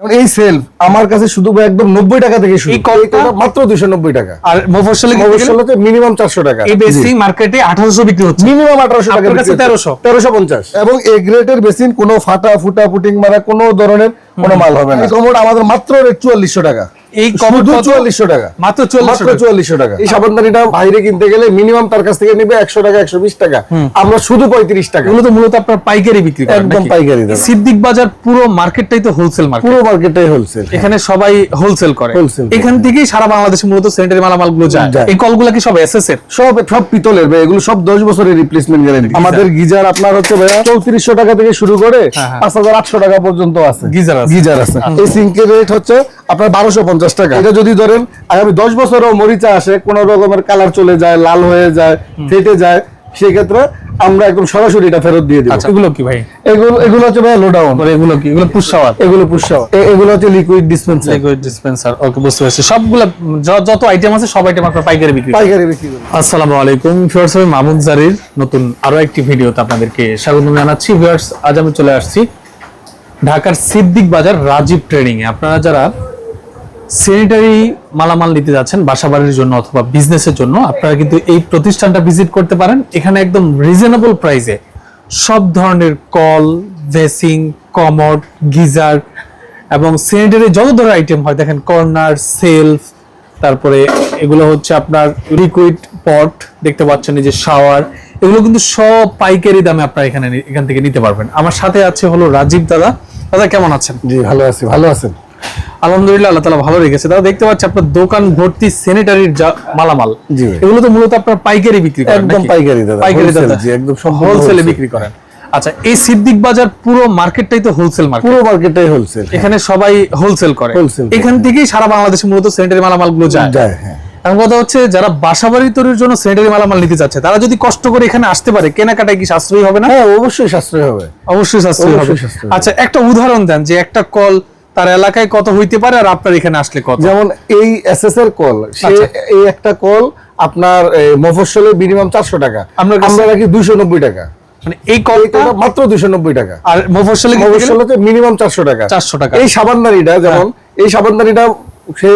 এই সেলফ আমার কাছে শুধু একদম নব্বই টাকা থেকে শুরু। মাত্র দুশো নব্বই টাকা। আর মফস্বলতে মিনিমাম চারশো টাকা। এই বেসিং মার্কেটে আঠারোশো বিক্রি হচ্ছে। মিনিমাম আঠারোশো টাকা তেরোশো কাছে 1300? তেরোশো? পঞ্চাশ। এবং এ গ্রেটের বেসিন কোনো ফাটা ফুটা পুটিং মারা কোনো ধরনের কোনো মাল হবে না। কমোড আমাদের মাত্র চুয়াল্লিশশো টাকা। এই কত? টাকা। মাত্র 4400 মাত্র টাকা। এই সাবানদানিটা বাইরে কিনতে গেলে মিনিমাম তার কাছ থেকে নিবে টাকা একশো বিশ টাকা। আমরা শুধু পঁয়ত্রিশ টাকা। এগুলো তো মূলত আপনার পাইকারি বিক্রি করেন একদম পাইকারি সিদ্দিক বাজার পুরো মার্কেটটাই তো হোলসেল মার্কেট পুরো মার্কেটটাই হোলসেল এখানে সবাই হোলসেল করে। এখান থেকেই সারা বাংলাদেশে মূলত স্যানিটারি মালামালগুলো যায়। এই কলগুলো কি সব এসএস এর? সব সব পিতলের ভাই এগুলো সব দশ বছরের রিপ্লেসমেন্ট গ্যারান্টি আমাদের গিজার আপনার হচ্ছে ভাইয়া চৌত্রিশশো টাকা থেকে শুরু করে হ্যাঁ, হ্যাঁ। পাঁচ হাজার আটশো টাকা পর্যন্ত আছে। গিজার আছে। গিজার আছে। এই সিঙ্কের রেট হচ্ছে আপনার বারোশো পঞ্চাশ টাকা। এটা যদি ধরেন আগামী দশ বছরও মরিচা আসে কোন রকমের কালার চলে যায় লাল হয়ে যায় ফেটে যায় সেক্ষেত্রে আমরা একদম সরাসরি এটা ফেরত দিয়ে দিব। আচ্ছা এগুলো কি ভাই? এগুলো এগুলো হচ্ছে ভাইয়া লোডাউন আর এগুলো কি? এগুলো পুষাওয়ার এগুলো পুষাও এগুলো হচ্ছে liquid dispenser liquid dispenser okay বুঝতে পারছি। সবগুলো যত আইটেম আছে সব আইটেম আপনার পাইকারি বিক্রি। পাইকারি বিক্রি করি। আসসালামু আলাইকুম ভিউয়ার্স আমি মামুন জারির। নতুন আরও একটি ভিডিওতে আপনাদেরকে স্বাগত জানাচ্ছি। ভিউয়ার্স আজ আমি চলে আসছি ঢাকার সিদ্দিক বাজার রাজীব ট্রেডিং এ আপনারা যারা স্যানিটারি মালামাল নিতে যাচ্ছেন বাসাবাড়ির জন্য অথবা বিজনেসের জন্য, আপনারা কিন্তু এই প্রতিষ্ঠানটা ভিজিট করতে পারেন। এখানে একদম রিজনেবল প্রাইসে সব ধরনের কল ভেসিং কমোড গিজার এবং স্যানিটারি যত ধরনের আইটেম হয়, দেখেন কর্নার সেলফ তারপরে এগুলো হচ্ছে আপনার লিকুইড পট দেখতে পাচ্ছেন এই যে শাওয়ার এগুলো কিন্তু সব পাইকারি দামে আপনারা এখানে এখান থেকে নিতে পারবেন। আমার সাথে আছে হলো রাজীব দাদা। দাদা, কেমন আছেন? জি, ভালো আছি, ভালো আছেন। আলহামদুলিল্লাহ আল্লাহ তালা ভালো রেখেছে। দাদা দেখতে পাচ্ছি আপনার দোকান ভর্তি স্যানিটারির মালামাল। এগুলো তো মূলত আপনার পাইকারি বিক্রি করেন একদম পাইকারি দাদা, পাইকারি দাদা। একদম হোলসেলে বিক্রি করেন। আচ্ছা এই সিদ্দিক বাজার পুরো মার্কেটটাই তো হোলসেল মার্কেট পুরো মার্কেটটাই হোলসেল এখানে সবাই হোলসেল করে। এখান থেকেই সারা বাংলাদেশে মূলত স্যানিটারি মালামালগুলো যায়। যায় হ্যাঁ। এখন কথা হচ্ছে যারা বাসাবাড়ি তৈরির জন্য স্যানিটারি মালামাল নিতে যাচ্ছে তারা যদি কষ্ট করে এখানে আসতে পারে কেনাকাটায় কি সাশ্রয়ী হবে না? হ্যাঁ অবশ্যই সাশ্রয়ী হবে। অবশ্যই সাশ্রয়ী হবে। আচ্ছা একটা উদাহরণ দেন যে একটা কল তার এলাকায় কত হইতে পারে আর আপনার এখানে আসলে কত? যেমন এই এসএস এর কল সে আচ্ছা। এই একটা কল আপনার মফস্বলে মিনিমাম চারশো টাকা। আমরা রাখি দুইশো নব্বই টাকা। মানে এই কলটা মাত্র দুইশো নব্বই টাকা। আর মফস্বলে মফস্বলে মিনিমাম চারশো টাকা। 400 টাকা। এই সাবানদানিটা যেমন এই সাবানদারিটা সে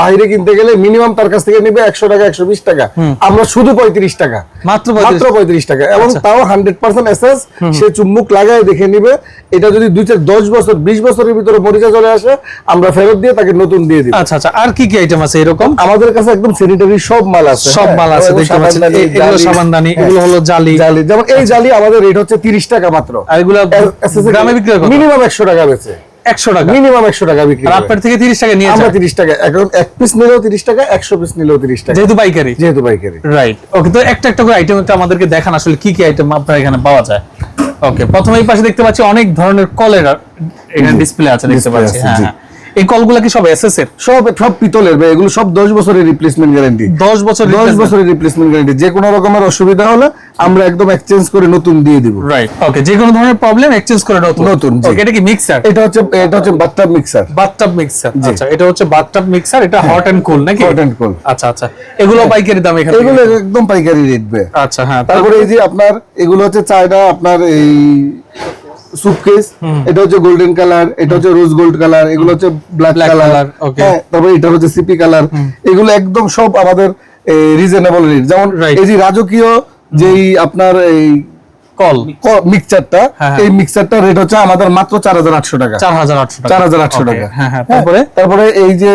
বাইরে কিনতে গেলে মিনিমাম তার কাছ থেকে নিবে একশো টাকা একশো বিশ টাকা। আমরা শুধু পঁয়ত্রিশ টাকা। মাত্র মাত্র পঁয়ত্রিশ টাকা। এবং আচ্ছা। তাও হান্ড্রেড পার্সেন্ট এসএস। সে চুম্বুক লাগায় দেখে নিবে। এটা যদি দুই চার দশ বছর বিশ বছরের ভিতরে মরিচা চলে আসে আমরা ফেরত দিয়ে তাকে নতুন দিয়ে দিই আচ্ছা আচ্ছা। আর কি কি আইটেম আছে এরকম? আমাদের কাছে একদম স্যানিটারি সব মাল আছে। সব হ্যাঁ, মাল আছে এবং দেখতে পাচ্ছেন। এগুলো জালি, সাবানদানি হ্যাঁ, এগুলো হলো জালি। জালি। যেমন এই জালি আমাদের রেট হচ্ছে তিরিশ টাকা মাত্র। আর এগুলো গ্রামে বিক্রি হয় মিনিমাম একশো টাকা বেচে। একশো টাকা। মিনিমাম একশো টাকা বিক্রি আপনার থেকে তিরিশ টাকা নিয়ে আমরা তিরিশ টাকা। এখন এক পিস নিলেও তিরিশ টাকা একশো পিস নিলেও তিরিশ টাকা। যেহেতু পাইকারি। যেহেতু পাইকারি। রাইট ওকে তো একটা একটা করে আইটেম আমাদেরকে দেখান আসলে কি কি আইটেম আপনার এখানে পাওয়া যায়। ওকে প্রথমে এই পাশে দেখতে পাচ্ছি অনেক ধরনের কলের এখানে ডিসপ্লে আছে দেখতে পাচ্ছি হ্যাঁ হ্যাঁ। এই কলগুলো কি সব এসএস এর? সব সব পিতলের এগুলো সব দশ বছরের রিপ্লেসমেন্ট গ্যারান্টি দশ বছর দশ বছরের রিপ্লেসমেন্ট গ্যারান্টি যে কোনো রকমের অসুবিধা হলে আমরা একদম এক্সচেঞ্জ করে নতুন দিয়ে দিব। রাইট ওকে যে কোনো ধরনের প্রবলেম এক্সচেঞ্জ করে নতুন। নতুন। ওকে এটা কি মিক্সার এটা হচ্ছে এটা হচ্ছে বাথটাব মিক্সার বাথটাব মিক্সার আচ্ছা এটা হচ্ছে বাথটাব মিক্সার এটা হট এন্ড কুল নাকি? হট and cool। আচ্ছা আচ্ছা। এগুলো পাইকারি দাম এখানে এগুলো একদম পাইকারি রেট বে। আচ্ছা হ্যাঁ তারপরে? এই যে আপনার এগুলো হচ্ছে চায়না আপনার এই সুপকেস এটা হচ্ছে গোল্ডেন কালার এটা হচ্ছে রোজ গোল্ড কালার এগুলো হচ্ছে ব্ল্যাক কালার okay. তারপরে এটা হচ্ছে সিপি কালার এগুলো একদম সব আমাদের রিজনেবল রেট যেমন. এই যে রাজকীয় যেই আপনার এই কল। মিক্সচারটা। হ্যাঁ, হ্যাঁ। এই মিক্সচারটা রেট হচ্ছে আমাদের মাত্র চার হাজার আটশো টাকা। চার হাজার আটশো চার হাজার আটশো টাকা। হ্যাঁ তারপরে? তারপরে এই যে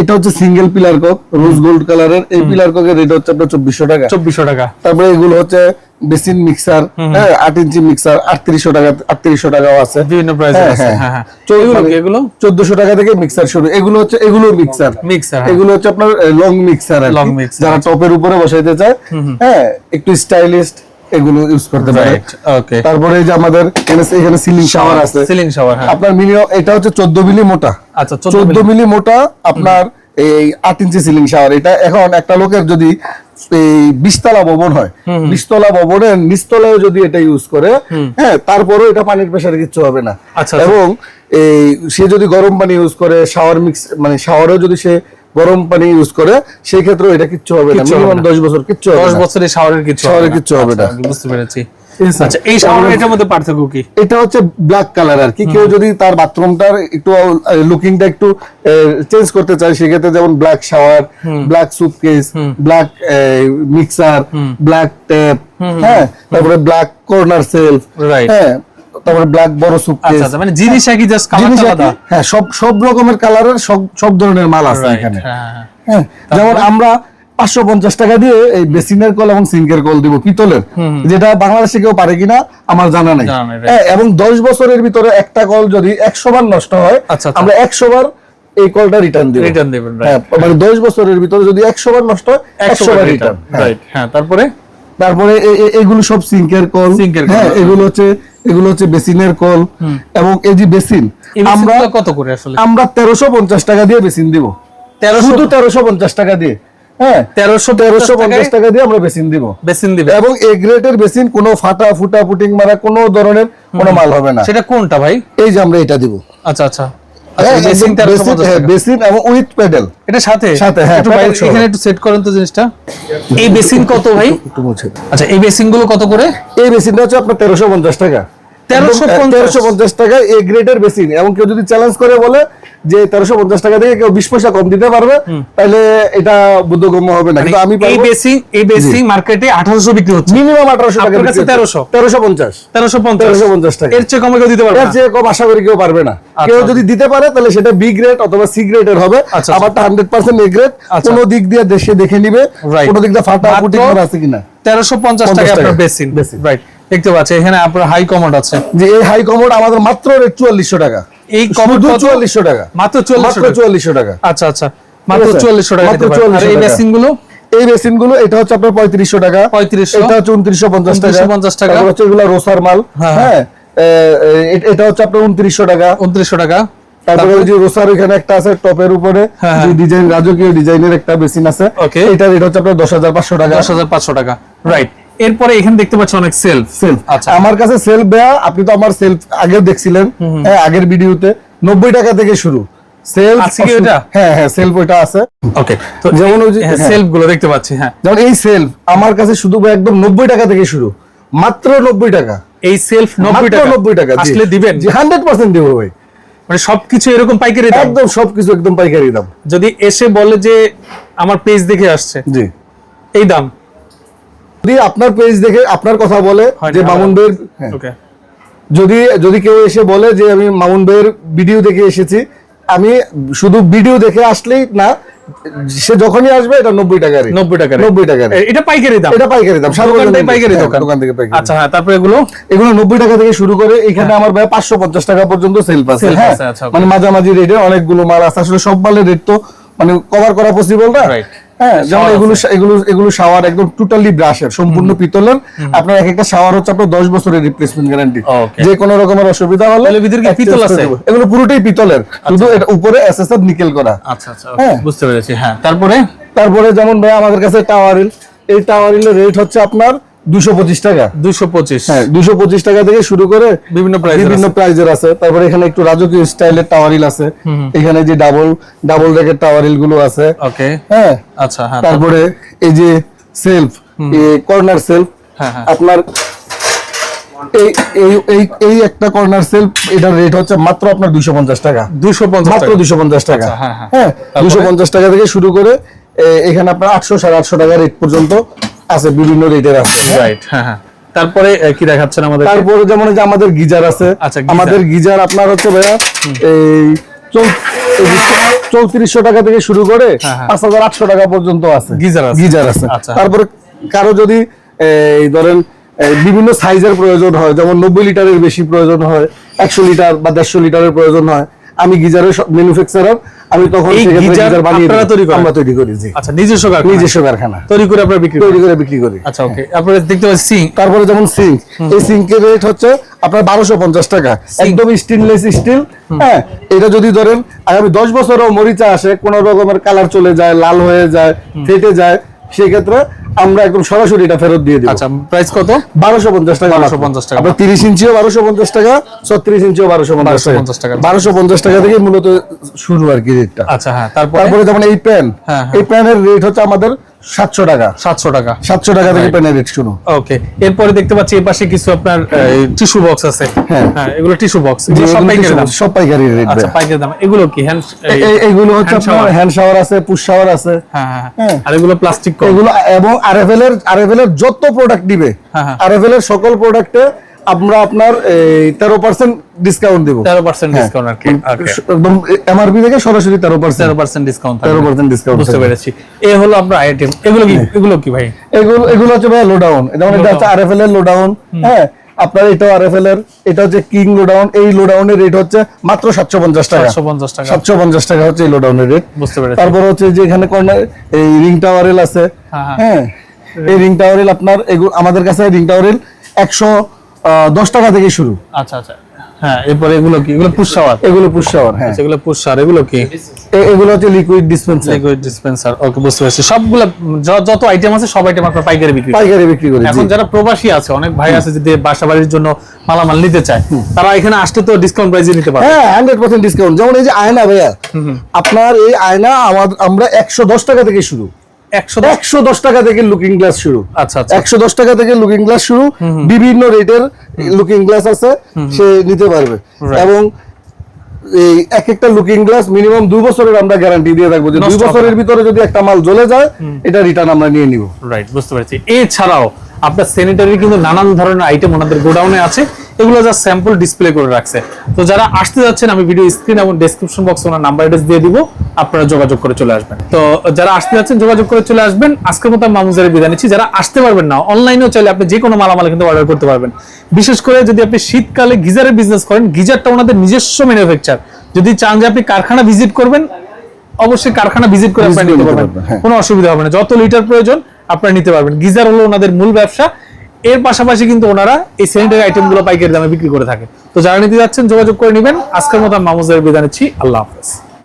এটা হচ্ছে single pillar cock rose gold কালারের এই পিলার কোকের রেট হচ্ছে আপনার চব্বিশশো টাকা। চব্বিশশো টাকা। তারপরে এগুলো হচ্ছে বেসিন মিক্সার হ্যাঁ আট ইঞ্চি মিক্সার আটত্রিশশো টাকা আটত্রিশশো টাকাও আছে। বিভিন্ন প্রাইস আছে। এগুলো? চোদ্দশো টাকা থেকে মিক্সার শুরু। এগুলো হচ্ছে এগুলো মিক্সার। মিক্সার এগুলো হচ্ছে আপনার লং মিক্সার Long mixer, যারা টপের উপরে বসাইতে চায় হ্যাঁ একটু স্টাইলিস্ট এগুলো ইউজ করতে পারে। ওকে তারপরে এই যে আমাদের এখানে সিলিং শাওয়ার আছে। সিলিং শাওয়ার হ্যাঁ। আপনার মিনিমাম এটা হচ্ছে চোদ্দ মিলি মোটা। আচ্ছা চোদ্দ মিলি। মোটা আপনার এই আট ইঞ্চি সিলিং শাওয়ার এটা এখন একটা লোকের যদি এই বিশতলা ভবন হয় বিশতলা ভবনের নিচতলায় যদি এটা ইউজ করে হ্যাঁ তারপরেও এটা পানির প্রেশারে কিচ্ছু হবে না। আচ্ছা, এবং এই সে যদি গরম পানি ইউজ করে শাওয়ার মিক্স মানে শাওয়ারেও যদি সে গরম পানি ইউজ করে সেই ক্ষেত্রে এটা কিচ্ছু হবে না। মিনিমাম না। দশ বছর কিচ্ছু হবে দশ না। বছরের শাওয়ারের কিছু শাওয়ারের হবে না। কিচ্ছু হবে আচ্ছা, না। আমি বুঝতে পেরেছি। আচ্ছা এই শাওয়ার এটার মধ্যে পার্থক্য কি? এটা হচ্ছে ব্ল্যাক কালার আর কি। কেউ যদি তার বাথরুমটার একটু লুকিংটা একটু চেঞ্জ করতে চায় সেক্ষেত্রে যেমন black shower black suitcase black mixer black tap হ্যাঁ? তারপরে ব্ল্যাক কর্নার সেলফ Right. হ্যাঁ? তারপরে ব্ল্যাক বড় আচ্ছা সুটকেস আচ্ছা মানে জিনিস একই জাস্ট কালার আলাদা? হ্যাঁ সব সব রকমের কালারের সব সব ধরনের মাল আছে এখানে। হ্যাঁ, হ্যাঁ। হ্যাঁ। যেমন আমরা পাঁচশো পঞ্চাশ টাকা দিয়ে এই বেসিনের কল এবং সিঙ্কের কল দিব পিতলের। যেটা বাংলাদেশে কেউ পারে কিনা আমার জানা নাই। হ্যাঁ, এবং দশ বছরের ভিতরে একটা কল যদি একশো বার নষ্ট হয় আচ্ছা। আমরা একশো বার এই কলটা রিটার্ন দিব। রিটার্ন দেবেন হ্যাঁ মানে দশ বছরের ভিতরে যদি একশো বার নষ্ট হয় একশো বার রিটার্ন রাইট হ্যাঁ। তারপরে? তারপরে এগুলো সব সিঙ্কের কল। সিঙ্কের কল, হ্যাঁ। এগুলো হচ্ছে এগুলো হচ্ছে বেসিনের কল এবং এই যে বেসিন আমরা কত করে আসলে? আমরা তেরোশো পঞ্চাশ টাকা দিয়ে বেসিন দিব। তেরোশো শুধু তেরোশো পঞ্চাশ টাকা দিয়ে। হ্যাঁ তেরোশো তেরোশো পঞ্চাশ টাকা দিয়ে আমরা বেসিন দিব। বেসিন দিব এবং এ গ্রেডের বেসিন কোনো ফাটা ফুটা পুটিং মারা কোনো ধরনের কোনো মাল হবে না। সেটা কোনটা ভাই? এই যে আমরা এটা দিব। আচ্ছা আচ্ছা। বেসিন তেরোশো হ্যাঁ, বেসিন এবং উইথ প্যাডেল এটা সাথে? সাথে, হ্যাঁ, একটু। এখানে সেট করেন তো জিনিসটা। এই বেসিন কত ভাই। আচ্ছা এই বেসিনগুলো কত করে? এই বেসিনটা হচ্ছে আপনার তেরোশো পঞ্চাশ টাকা। 1350 তেরোশো পঞ্চাশ। টাকা এ গ্রেডের বেসিন এবং কেউ যদি চ্যালেঞ্জ করে বলে যে তেরোশো পঞ্চাশ টাকা থেকে কেউ বিশ পয়সা কম দিতে পারবে তাহলে এটা বুদ্ধগম্য হবে না। কিন্তু আমি মানে এই বেসিন এই বেসিন মার্কেটে আঠারোশো বিক্রি হচ্ছে। মিনিমাম আঠারোশো টাকা আপনার কাছে 1300? তেরোশো। পঞ্চাশ। তেরোশো পঞ্চাশ। 1350 টাকা। এর চেয়ে কমে কেউ দিতে পারবে এর চেয়ে কম আশা করি কেউ পারবে না। কেউ যদি দিতে পারে তাহলে সেটা বি গ্রেড অথবা সি গ্রেডের হবে। আচ্ছা। হান্ড্রেড পার্সেন্ট এ গ্রেড আচ্ছা। কোন দিক দিয়ে দেশে দেখে নিবে. কোন দিক দিয়ে ফাটা করা আছে কিনা। তেরোশো পঞ্চাশ টাকা টাকা। আপনার বেসিন রাইট দেখতে পাচ্ছি এখানে আপনার হাই কমোড আছে। যে এই হাই কমোড আমাদের মাত্র চুয়াল্লিশশো টাকা। এই কমোড শুধু কত? চুয়াল্লিশশো টাকা। মাত্র চুয়াল্লিশশো মাত্র চুয়াল্লিশশো টাকা। আচ্ছা আচ্ছা। মাত্র ঠিক আছে? চুয়াল্লিশশো টাকা। আর এই। বেসিনগুলো? এই বেসিনগুলো এটা হচ্ছে আপনার পঁয়ত্রিশশো টাকা। 3500 এটা হচ্ছে উনত্রিশশো পঞ্চাশ টাকা। 2950 টাকা। হচ্ছে এগুলো রোসার মাল। হ্যাঁ, হ্যাঁ? এটা হচ্ছে আপনার উনত্রিশশো টাকা। উনত্রিশশো টাকা। তারপরে যে রোসার এখানে একটা আছে টপের উপরে। যে ডিজাইন রাজকীয় ডিজাইনের একটা বেসিন আছে। Okay. এটা রেট হচ্ছে আপনার দশ হাজার পাঁচশো টাকা। দশ হাজার পাঁচশো টাকা। রাইট এরপরে এখানে দেখতে পাচ্ছি অনেক সেলফ সেলফ আচ্ছা। আমার কাছে সেলফ দেয়া আপনি তো আমার সেলফ আগে দেখছিলেন হ্যাঁ আগের ভিডিওতে। নব্বই টাকা থেকে শুরু। সেলফ আছে কি ওটা? হ্যাঁ হ্যাঁ সেলফ ওইটা আছে। ওকে তো যেমন ওই যে হ্যাঁ। সেলফগুলো দেখতে পাচ্ছি হ্যাঁ। যেমন এই সেলফ আমার কাছে শুধু একদম নব্বই টাকা থেকে শুরু। মাত্র নব্বই টাকা। এই সেলফ নব্বই টাকা? নব্বই টাকা। আসলে দিবেন? হান্ড্রেড পার্সেন্ট দেবো ভাই। মানে সবকিছু এরকম পাইকারি দাম? একদম সবকিছু একদম পাইকারি দাম। যদি এসে বলে যে আমার পেজ দেখে আসছে জি। এই দাম? যদি আপনার পেজ দেখে আপনার কথা বলে যে মামুন ভাইয়ের হ্যাঁ, যদি যদি কেউ এসে বলে যে আমি মামুন ভাইয়ের ভিডিও দেখে এসেছি আমি শুধু ভিডিও দেখে আসলেই না সে যখনই আসবে এটা নব্বই টাকার নব্বই টাকা নব্বই টাকার এটা পাইকারি দাম? এটা পাইকারি দাম পাইকারি হ্যাঁ, দোকান? থেকে পাইকারি। আচ্ছা হ্যাঁ তারপরে এগুলো? এগুলো নব্বই টাকা থেকে শুরু করে এখানে আমার ভাই পাঁচশো পঞ্চাশ টাকা পর্যন্ত সেল আছে Sale হ্যাঁ আচ্ছা. মানে মাঝামাঝি রেটে অনেকগুলো মাল আছে। আসলে সব মালের রেট তো মানে কভার করা পসিবল না. হ্যাঁ যেমন এগুলো এগুলো এগুলো শাওয়ার একদম টোটালি ব্রাশের সম্পূর্ণ পিতলের। আপনার এক একটা শাওয়ার হচ্ছে আপনার দশ বছরের রিপ্লেসমেন্ট গ্যারান্টি যে কোনো রকমের অসুবিধা হলে ভিতরে পিতল আছে? এগুলো পুরোটাই পিতলের। শুধু এটা উপরে এসএসআর নিকেল করা। আচ্ছা আচ্ছা হ্যাঁ। বুঝতে পেরেছি হ্যাঁ। তারপরে তারপরে যেমন ভাই আমাদের কাছে টাওয়ারিল এই টাওয়ারিলের রেট হচ্ছে আপনার দুশো পঁচিশ টাকা। দুইশো পঁচিশ। হ্যাঁ দুশো পঁচিশ টাকা থেকে শুরু করে বিভিন্ন বিভিন্ন প্রাইজের আছে। তারপরে এখানে একটু রাজকীয় স্টাইলের টাওয়ারিল আছে। এখানে যে ডাবল ডাবল রেকের টাওয়ারিলগুলো আছে। ওকে হ্যাঁ আচ্ছা হ্যাঁ তারপরে এই যে সেলফ কর্নার সেলফ। আপনার এই এই এই একটা কর্নার সেলফ এটার রেট হচ্ছে মাত্র আপনার দুইশো পঞ্চাশ টাকা। দুশো মাত্র দুশো পঞ্চাশ টাকা। আচ্ছা, হ্যাঁ? দুশো পঞ্চাশ টাকা থেকে শুরু করে এখানে আপনার আটশো সাড়ে আটশো টাকা রেট পর্যন্ত আছে বিভিন্ন রেটের আছে? রাইট হ্যাঁ হ্যাঁ তারপরে কি দেখাচ্ছেন আমাদের তারপরে যেমন যে আমাদের গিজার আছে আচ্ছা, আমাদের গিজার আপনার হচ্ছে ভাইয়া এই চৌত্রিশশো টাকা থেকে শুরু করে হ্যাঁ, হ্যাঁ। পাঁচ হাজার আটশো টাকা পর্যন্ত আছে গিজার আছে। গিজার আছে আচ্ছা। তারপরে কারও যদি এই ধরেন বিভিন্ন সাইজের প্রয়োজন হয় যেমন নব্বই লিটারের বেশি প্রয়োজন হয় একশো লিটার বা দেড়শো লিটারের প্রয়োজন হয় আমি গিজারের ম্যানুফ্যাকচারার আমি তখন আপনারা তৈরি করেন? আমরা তৈরি করি জি। আচ্ছা নিজস্ব কারখানা। নিজস্ব কারখানা। তৈরি করে আপনারা বিক্রি তৈরি করে বিক্রি করি। আচ্ছা ওকে। তারপরে দেখতে পাচ্ছেন সিং তারপরে যেমন সিঙ্ক এই সিঙ্কের রেট হচ্ছে আপনার বারোশো পঞ্চাশ টাকা। একদম স্টেনলেস স্টিল হ্যাঁ এটা যদি ধরেন আগামী দশ বছরও মরিচা আসে কোন রকমের কালার চলে যায় লাল হয়ে যায় ফেটে যায় সেক্ষেত্রে আমরা একদম সরাসরি এটা ফেরত দিয়ে দিব আচ্ছা প্রাইস কত বারোশো পঞ্চাশ টাকা 1250 টাকা। আপনার তিরিশ ইঞ্চিও বারোশো পঞ্চাশ টাকা ছত্রিশ ইঞ্চিও বারোশো পঞ্চাশ 1250 টাকা। টাকা বারোশো পঞ্চাশ টাকা থেকে মূলত শুরু আর কি রেটটা আচ্ছা হ্যাঁ তারপরে তারপরে যেমন এই প্যান হ্যাঁ। এই প্যানের রেট হচ্ছে আমাদের সাতশো টাকা। সাতশো টাকা। সাতশো টাকা থেকে পেনের রেট শুরু ওকে এরপরে দেখতে পাচ্ছি এই পাশে কিছু আপনার টিস্যু বক্স আছে। হ্যাঁ। হ্যাঁ এগুলো টিস্যু বক্স সব পাইকারি দাম। সব পাইকারি রেট আচ্ছা পাইকারি দাম। এগুলো কি? হ্যান্ড এইগুলো হচ্ছে আপনার হ্যান্ড শাওয়ার আছে পুশ শাওয়ার আছে। হ্যাঁ হ্যাঁ, হ্যাঁ। হ্যাঁ। আর এগুলো প্লাস্টিক এগুলো এবং আরএফএল এর আরএফএল এর যত প্রোডাক্ট দিবে। আরএফএল এর সকল প্রোডাক্টে আমরা আপনার তেরো পার্সেন্ট ডিসকাউন্ট দেবো। তেরো পার্সেন্ট হ্যাঁ। ডিসকাউন্ট আর কি। একদম এমআরপি থেকে সরাসরি তেরো পার্সেন্ট তেরো পার্সেন্ট ডিসকাউন্ট তেরো পার্সেন্ট ডিসকাউন্ট বুঝতে পেরেছি। এ হলো আপনার আইটেম এগুলো কি? এগুলো কি ভাই? এগুলো এগুলো হচ্ছে ভাই লো ডাউন যেমন এটা হচ্ছে আরএফএল এর লো ডাউন হ্যাঁ আপনার এটাও আরএফএল এর এটা হচ্ছে কিং লো ডাউন এই লো ডাউনের রেট হচ্ছে মাত্র সাতশো পঞ্চাশ টাকা। সাতশো পঞ্চাশ টাকা। সাতশো পঞ্চাশ টাকা হচ্ছে এই লো ডাউনের রেট বুঝতে পেরেছি। তারপর হচ্ছে যে এখানে কর্নার এই রিং টাওয়ারেল আছে। হ্যাঁ, হ্যাঁ। হ্যাঁ। এই রিং টাওয়ারেল আপনার আমাদের কাছে রিং টাওয়ারেল একশো আহ, দশ টাকা থেকে শুরু। আচ্ছা আচ্ছা। হ্যাঁ এরপরে এগুলো কি? এগুলো পুশ শাওয়ার এগুলো পুশ শাওয়ার হ্যাঁ। এগুলো পুশ শাওয়ার এগুলো কি? এগুলো হচ্ছে liquid dispenser liquid dispenser okay বুঝতে পারছি। সবগুলো যত আইটেম আছে সব আইটেম আপনার পাইকারি বিক্রি পাইকারি বিক্রি করি এখন যারা প্রবাসী আছে অনেক ভাই আছে যদি বাসা বাড়ির জন্য মালামাল নিতে চায় তারা এখানে আসলে তো ডিসকাউন্ট প্রাইসে নিতে হ্যাঁ পার্সেন্ট ডিসকাউন্ট যেমন এই যে আয়না ভাইয়া আপনার এই আয়না আমাদের আমরা একশো দশ টাকা থেকে শুরু। একশো দশ টাকা থেকে লুকিং গ্লাস শুরু। আচ্ছা আচ্ছা। একশো দশ টাকা থেকে লুকিং গ্লাস শুরু। বিভিন্ন রেটের লুকিং গ্লাস আছে সে নিতে পারবে। এবং এই এক একটা লুকিং গ্লাস মিনিমাম দুই বছরের আমরা গ্যারান্টি দিয়ে থাকব যে দুই বছরের ভিতরে যদি একটা মাল জ্বলে যায় এটা রিটার্ন আমরা নিয়ে নিব। রাইট বুঝতে পারছি। এছাড়াও আপনার স্যানিটারি কিন্তু নানান ধরনের আইটেম ওনাদের গোডাউনে আছে। এগুলো যা স্যাম্পল ডিসপ্লে করে রাখছে। তো যারা আসতে যাচ্ছেন আমি ভিডিও স্ক্রিন এবং ডেসক্রিপশন বক্সে ওনার নাম্বার অ্যাড্রেস দিয়ে দিব আপনারা যোগাযোগ করে চলে আসবেন। তো যারা আসতে যাচ্ছেন যোগাযোগ করে চলে আসবেন। আজকের মতো আমি মামুজারের বিদায় নিচ্ছি। যারা আসতে পারবেন না অনলাইনেও চাইলে আপনি যে কোনো মালামাল কিন্তু অর্ডার করতে পারবেন। বিশেষ করে যদি আপনি শীতকালে গিজারের বিজনেস করেন গিজারটা ওনাদের নিজস্ব ম্যানুফ্যাকচার যদি চান যে আপনি কারখানা ভিজিট করবেন অবশ্যই কারখানা ভিজিট করে আপনারা নিতে পারবেন, হ্যাঁ। কোনো অসুবিধা হবে না। যত লিটার প্রয়োজন আপনারা নিতে পারবেন। গিজার হলো ওনাদের মূল ব্যবসা। এর পাশাপাশি কিন্তু ওনারা এই স্যানিটারি আইটেমগুলো পাইকারি দামে বিক্রি করে থাকে। তো যারা নিতে যাচ্ছেন, যোগাযোগ করে নেবেন। আজকের মতো মামুজের বিদায় নিচ্ছি। আল্লাহ হাফেজ।